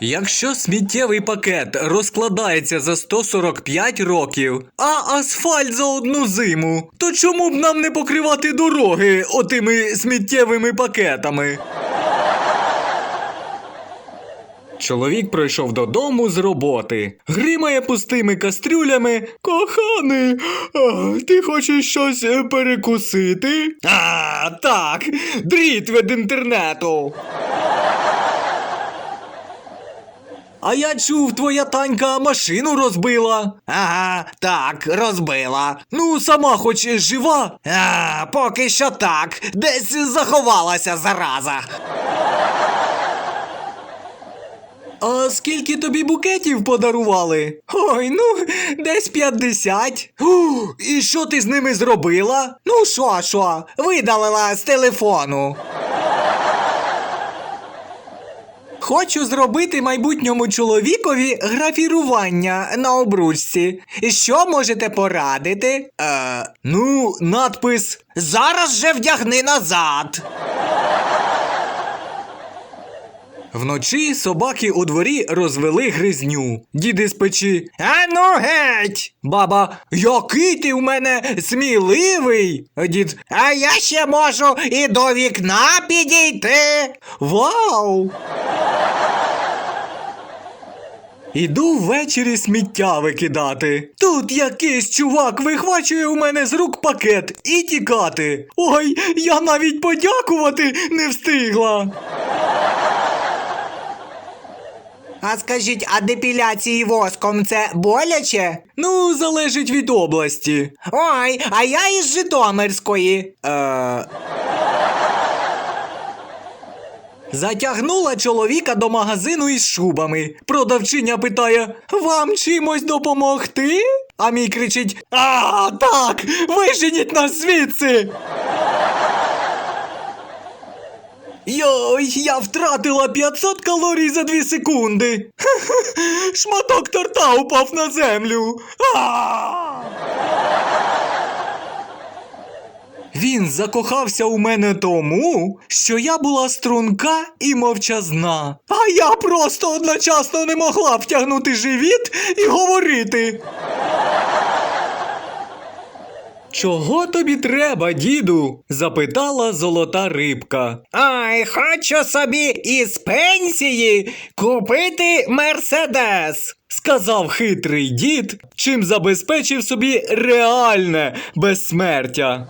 Якщо сміттєвий пакет розкладається за 145 років, а асфальт за одну зиму, то чому б нам не покривати дороги отими сміттєвими пакетами? Чоловік прийшов додому з роботи, гримає пустими кастрюлями. Коханий, ти хочеш щось е, перекусити? А, так, дріт від інтернету. А я чув, твоя танька машину розбила. Ага, так, розбила. Ну, сама хоч жива. А, поки що так. Десь заховалася зараза. А скільки тобі букетів подарували? Ой, ну, десь 50. У, і що ти з ними зробила? Ну що, що, видалила з телефону. Хочу зробити майбутньому чоловікові графірування на обручці. Що можете порадити? Е, ну, надпис Зараз же вдягни назад. Вночі собаки у дворі розвели гризню. Діди з печі. А ну геть! Баба, який ти в мене сміливий. Дід. А я ще можу і до вікна підійти. Вау! Іду ввечері сміття викидати. Тут якийсь чувак вихвачує у мене з рук пакет і тікати. Ой, я навіть подякувати не встигла. А скажіть, а депіляції воском це боляче? Ну, залежить від області. Ой, а я із Житомирської. Е... Затягнула чоловіка до магазину із шубами. Продавчиня питає: Вам чимось допомогти? А мій кричить: А, так! Виженіть нас звідси! Йой, я втратила 500 калорій за 2 секунди. Шматок торта упав на землю. А! Він закохався у мене тому, що я була струнка і мовчазна. А я просто одночасно не могла втягнути живіт і говорити. Чого тобі треба, діду? запитала золота рибка. Ой, хочу собі із пенсії купити мерседес. Сказав хитрий дід, чим забезпечив собі реальне безсмертя.